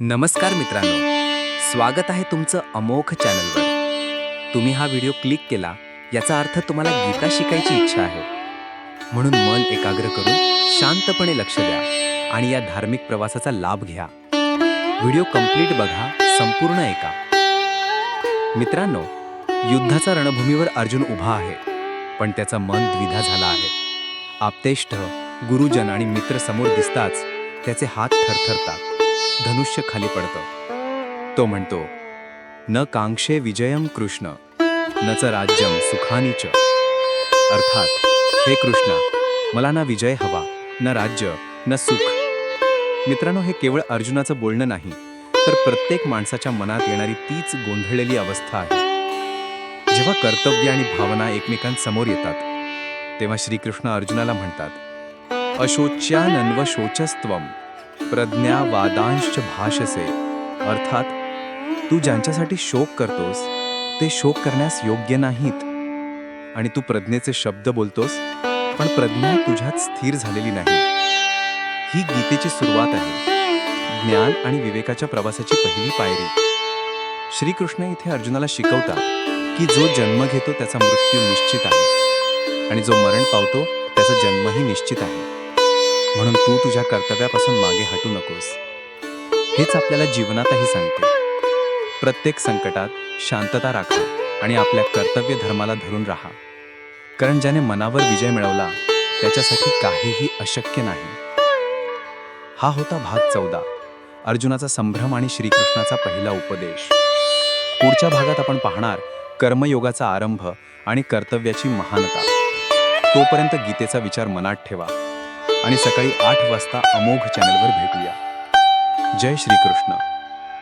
नमस्कार मित्रांनो. स्वागत आहे तुमचं अमोघ चॅनलवर. तुम्ही हा व्हिडिओ क्लिक केला याचा अर्थ तुम्हाला गीता शिकायची इच्छा आहे. म्हणून मन एकाग्र करून शांतपणे लक्ष द्या आणि या धार्मिक प्रवासाचा लाभ घ्या. व्हिडिओ कंप्लीट बघा संपूर्ण ऐका. मित्रांनो युद्धाचा रणभूमीवर अर्जुन उभा आहे पण त्याचं मन द्विधा झाला आहे. आपतेष्ट गुरुजन आणि मित्र समोर दिसताच त्याचे हात थरथरतात. धनुष्य खाली पडतं. तो म्हणतो न कांक्षे विजयम कृष्ण न च राज्यम सुखानी च. अर्थात हे कृष्णा मला ना विजय हवा न राज्य न सुख. मित्रांनो हे केवळ अर्जुनाचं बोलणं नाही तर प्रत्येक माणसाच्या मनात येणारी तीच गोंधळलेली अवस्था आहे. जेव्हा कर्तव्य आणि भावना एकमेकांसमोर येतात तेव्हा श्रीकृष्ण अर्जुनाला म्हणतात अशोच्यानन्व प्रज्ञावादांश भाषसे अर्थात तू ज्यांच्यासाठी शोक करतोस ते शोक करण्यास योग्य नाहीत. आणि तू प्रज्ञेचे शब्द बोलतोस पण प्रज्ञा तुझ्यात स्थिर झालेली नाही. ही गीतेची सुरुवात आहे. ज्ञान आणि विवेकाच्या प्रवासाची पहिली पायरी. श्रीकृष्ण इथे अर्जुनाला शिकवतात की जो जन्म घेतो त्याचा मृत्यू निश्चित आहे. आणि जो मरण पावतो त्याचा जन्मही निश्चित आहे. म्हणून तू तुझ्या कर्तव्यापासून मागे हटू नकोस. हेच आपल्याला जीवनातही सांगते. प्रत्येक संकटात शांतता राखा आणि आपल्या कर्तव्य धर्माला धरून राहा. कारण ज्याने मनावर विजय मिळवला त्याच्यासाठी काहीही अशक्य नाही. हा होता भाग चौदा. अर्जुनाचा संभ्रम आणि श्रीकृष्णाचा पहिला उपदेश. पुढच्या भागात आपण पाहणार कर्मयोगाचा आरंभ आणि कर्तव्याची महानता. तोपर्यंत गीतेचा विचार मनात ठेवा. आणि सकाळी आठ वाजता अमोघ चॅनलवर भेटूया. जय श्रीकृष्ण.